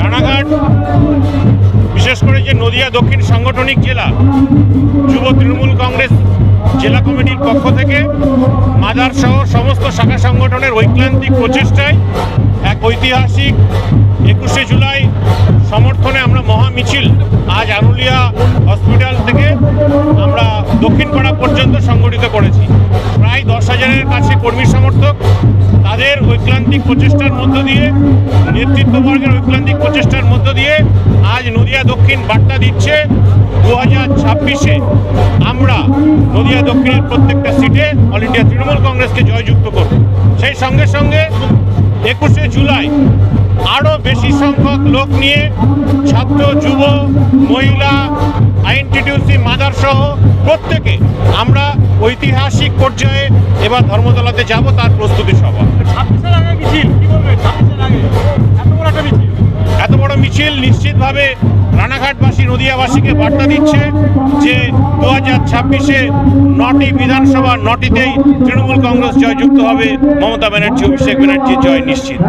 রানাঘাট, বিশেষ করে যে নদিয়া দক্ষিণ সাংগঠনিক জেলা, যুব তৃণমূল কংগ্রেস জেলা কমিটির পক্ষ থেকে মাদার সহ সমস্ত শাখা সংগঠনের ঐক্লান্তিক প্রচেষ্টায় এক ঐতিহাসিক একুশে জুলাই সমর্থনে আমরা মহা মিছিল আজ আনুলিয়া হসপিটাল থেকে আমরা দক্ষিণপাড়া পর্যন্ত সংগঠিত করেছি। প্রায় দশ হাজারের কাছে কর্মী সমর্থক ঐক্লান্তিক প্রচেষ্টার মধ্য দিয়ে নেতৃত্ববর্গের ঐক্লান্তিক প্রচেষ্টার মধ্য দিয়ে আজ নদিয়া দক্ষিণ বার্তা দিচ্ছে দু হাজার ছাব্বিশে। আমরা নদিয়া দক্ষিণের প্রত্যেকটা সিটে অল ইন্ডিয়া তৃণমূল কংগ্রেসকে জয়যুক্ত করব। সেই সঙ্গে সঙ্গে একুশে জুলাই আরও বেশি সংখ্যক লোক নিয়ে ছাত্র, যুব, মহিলা, আইনটিটিউসি মাদার সহ প্রত্যেকে আমরা ঐতিহাসিক পর্যায়ে এবার ধর্মতলাতে যাব, তার প্রস্তুতি সভা মিছিল নিশ্চিতভাবে রানাঘাটবাসী নদিয়াবাসীকে বার্তা দিচ্ছে যে দু হাজার ছাব্বিশে নটি বিধানসভা নটিতেই তৃণমূল কংগ্রেস জয়যুক্ত হবে। মমতা ব্যানার্জি, অভিষেক ব্যানার্জির জয় নিশ্চিত।